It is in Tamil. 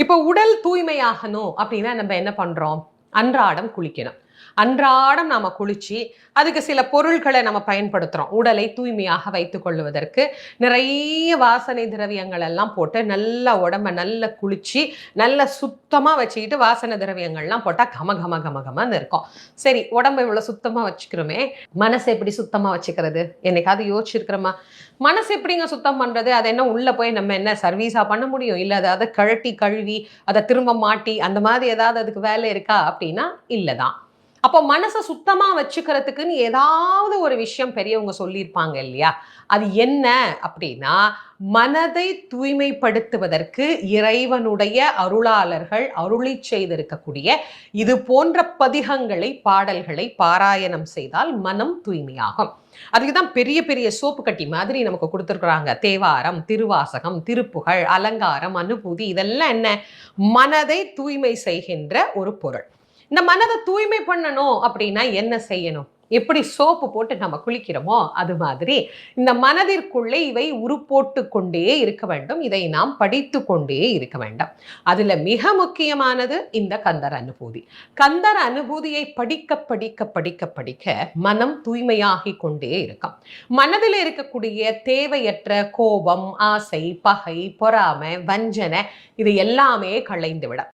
இப்போ உடல் தூய்மையாகணும் அப்படின்னா நம்ம என்ன பண்றோம்? அன்றாடம் குளிக்கணும். அன்றாடம் நாம குளிச்சு அதுக்கு சில பொருட்களை நம்ம பயன்படுத்துறோம். உடலை தூய்மையாக வைத்துக் கொள்வதற்கு நிறைய வாசனை திரவியங்கள் எல்லாம் போட்டு நல்லா உடம்ப நல்லா குளிச்சு நல்லா சுத்தமா வச்சுக்கிட்டு வாசனை திரவியங்கள்லாம் போட்டா கம கம கம கமன்னு இருக்கும். சரி உடம்ப இவ்வளவு சுத்தமா வச்சுக்கிறோமே மனசை எப்படி சுத்தமா வச்சுக்கிறது? என்னைக்காவது யோசிச்சிருக்கிறோமா? மனசு எப்படிங்க சுத்தம் பண்றது? அதை என்ன உள்ள போய் நம்ம என்ன சர்வீஸாக பண்ண முடியும்? இல்ல அதை கழட்டி கழுவி அதை திரும்ப மாட்டி அந்த மாதிரி ஏதாவது அதுக்கு வேலை இருக்கா அப்படின்னா இல்லதான். அப்போ மனசை சுத்தமாக வச்சுக்கிறதுக்குன்னு ஏதாவது ஒரு விஷயம் பெரியவங்க சொல்லியிருப்பாங்க இல்லையா? அது என்ன அப்படின்னா மனதை தூய்மைப்படுத்துவதற்கு இறைவனுடைய அருளாளர்கள் அருளி செய்திருக்கக்கூடிய இது போன்ற பதிகங்களை பாடல்களை பாராயணம் செய்தால் மனம் தூய்மையாகும். அதுக்கு தான் பெரிய பெரிய சோப்பு கட்டி மாதிரி நமக்கு கொடுத்துருக்குறாங்க. தேவாரம் திருவாசகம் திருப்புகழ் அலங்காரம் அனுபூதி இதெல்லாம் என்ன? மனதை தூய்மை செய்கின்ற ஒரு பொருள். இந்த மனதை தூய்மை பண்ணணும் அப்படின்னா என்ன செய்யணும்? எப்படி சோப்பு போட்டு நம்ம குளிக்கிறோமோ அது மாதிரி இந்த மனதிற்குள்ளே இவை உருப்போட்டு கொண்டே இருக்க வேண்டும். இதை நாம் படித்து கொண்டே இருக்க வேண்டும். அதுல மிக முக்கியமானது இந்த கந்தர் அனுபூதி. கந்தர் அனுபூதியை படிக்க படிக்க படிக்க படிக்க மனம் தூய்மையாகி கொண்டே இருக்கும். மனதில் இருக்கக்கூடிய தேவையற்ற கோபம் ஆசை பகை பொறாமை வஞ்சனை இது எல்லாமே களைந்து விடும்